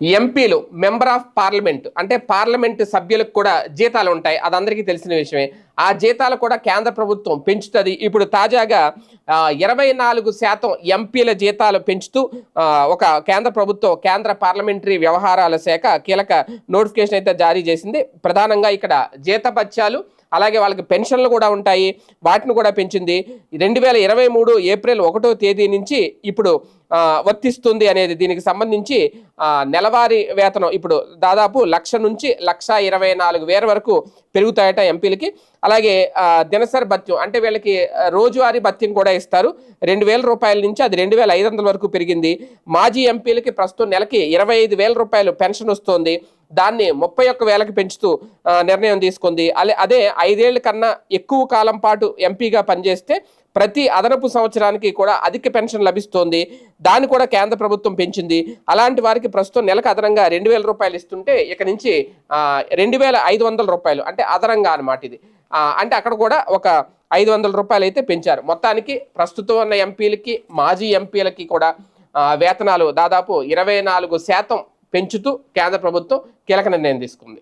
ఎంపీలు member of parliament అంటే parliament సభ్యులకు కూడా జీతాలు ఉంటాయి. అది అందరికీ తెలిసిన విషయమే. ఆ జీతాలు కూడా కేంద్ర ప్రభుత్వం పెంచుతుంది. ఇప్పుడు తాజాగా ఇరవై నాలుగు శాతం ఎంపీల జీతాలు పెంచుతూ ఒక కేంద్ర ప్రభుత్వం కేంద్ర పార్లమెంటరీ వ్యవహారాల శాఖ కీలక నోటిఫికేషన్ అయితే జారీ చేసింది. ప్రధానంగా ఇక్కడ జీతపత్యాలు అలాగే వాళ్ళకి పెన్షన్లు కూడా ఉంటాయి. వాటిని కూడా పెంచింది. రెండు వేల ఇరవై మూడు ఏప్రిల్ ఒకటో తేదీ నుంచి ఇప్పుడు వర్తిస్తుంది అనేది దీనికి సంబంధించి నెలవారీ వేతనం ఇప్పుడు దాదాపు లక్ష నుంచి లక్ష ఇరవై నాలుగు వేల వరకు పెరుగుతాయట ఎంపీలకి. అలాగే దినసరి భత్యం అంటే వీళ్ళకి రోజువారీ భత్యం కూడా ఇస్తారు. రెండు వేల రూపాయల నుంచి అది రెండు వేల ఐదు వందల వరకు పెరిగింది. మాజీ ఎంపీలకి ప్రస్తుతం నెలకి ఇరవై ఐదు వేల రూపాయలు పెన్షన్ వస్తుంది. దాన్ని ముప్పై ఒక్క వేలకు పెంచుతూ నిర్ణయం తీసుకుంది. అదే అదే ఐదేళ్ళ కన్నా ఎక్కువ కాలం పాటు ఎంపీగా పనిచేస్తే ప్రతి అదనపు సంవత్సరానికి కూడా అధిక పెన్షన్ లభిస్తోంది. దాన్ని కూడా కేంద్ర ప్రభుత్వం పెంచింది. అలాంటి వారికి ప్రస్తుతం నెలకు అదనంగా రెండు వేల రూపాయలు ఇస్తుంటే ఇక నుంచి రెండు వేల ఐదు వందల రూపాయలు. అంటే అదనంగా అనమాట ఇది. అంటే అక్కడ కూడా ఒక ఐదు వందల రూపాయలు అయితే పెంచారు. మొత్తానికి ప్రస్తుతం ఉన్న ఎంపీలకి మాజీ ఎంపీలకి కూడా వేతనాలు దాదాపు ఇరవై నాలుగు శాతం పెంచుతూ కేంద్ర ప్రభుత్వం కీలక నిర్ణయం తీసుకుంది.